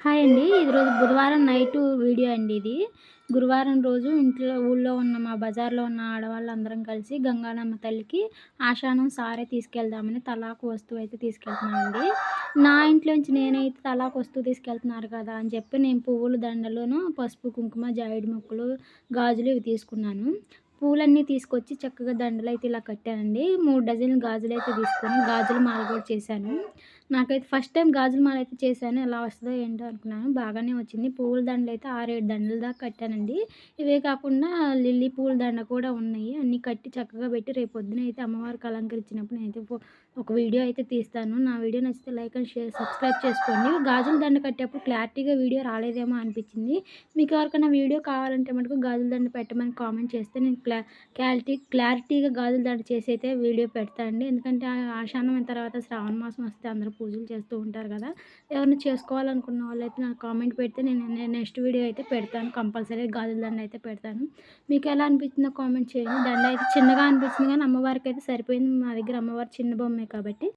Hi అండి. ఇది రోజు బుధవారం నైట్ వీడియో అండి ఇది. గురువారం రోజు ఇంట్లో ఊళ్ళో ఉన్న మా బజార్లో ఉన్న ఆడవాళ్ళందరం కలిసి గంగానమ్మ తల్లికి ఆషాఢం సారే తీసుకెళ్దామని తలాకు వస్తువు అయితే తీసుకెళ్తున్నామండి. నా ఇంట్లోంచి నేనైతే తలాకు వస్తువు తీసుకెళ్తున్నారు కదా అని చెప్పి నేను పువ్వులు దండలను పసుపు కుంకుమ జాయిడి మొక్కలు గాజులు ఇవి తీసుకున్నాను. పూలన్నీ తీసుకొచ్చి చక్కగా దండలు అయితే ఇలా కట్టానండి. మూడు డజన్లు గాజులు అయితే తీసుకొని గాజులు మాల కూడా చేశాను. నాకైతే ఫస్ట్ టైం గాజుల మాల అయితే చేశాను. ఎలా వస్తుందో ఏంటో అనుకున్నాను. బాగానే వచ్చింది. పువ్వుల దండలు అయితే ఆరేడు దండల దాకా కట్టానండి. ఇవే కాకుండా లిల్లీ పూల దండ కూడా ఉన్నాయి. అన్నీ కట్టి చక్కగా పెట్టి రేపు పొద్దున అయితే అమ్మవారికి అలంకరించినప్పుడు నేనైతే ఒక వీడియో అయితే తీస్తాను. నా వీడియో నచ్చితే లైక్ అండ్ షేర్ సబ్స్క్రైబ్ చేసుకోండి. గాజుల దండ కట్టేప్పుడు క్లారిటీగా వీడియో రాలేదేమో అనిపించింది. మీకు ఎవరికైనా వీడియో కావాలంటే మటుకు గాజుల దండ పెట్టమని కామెంట్ చేస్తే నేను క్లా క్లారిటీ క్లారిటీగా గాజులు దండ చేసి అయితే వీడియో పెడతాండి ఎందుకంటే ఆషాఢం తర్వాత శ్రావణ మాసం వస్తే అందరూ పూజలు చేస్తూ ఉంటారు కదా. ఎవరిని చేసుకోవాలనుకున్న వాళ్ళైతే నాకు కామెంట్ పెడితే నేను నెక్స్ట్ వీడియో అయితే పెడతాను. కంపల్సరీ గాజుల దండ అయితే పెడతాను. మీకు ఎలా అనిపించిందో కామెంట్ చేయండి. దండ అయితే చిన్నగా అనిపించింది కానీ అమ్మవారికి అయితే సరిపోయింది. మా దగ్గర అమ్మవారి చిన్న బొమ్మే కాబట్టి.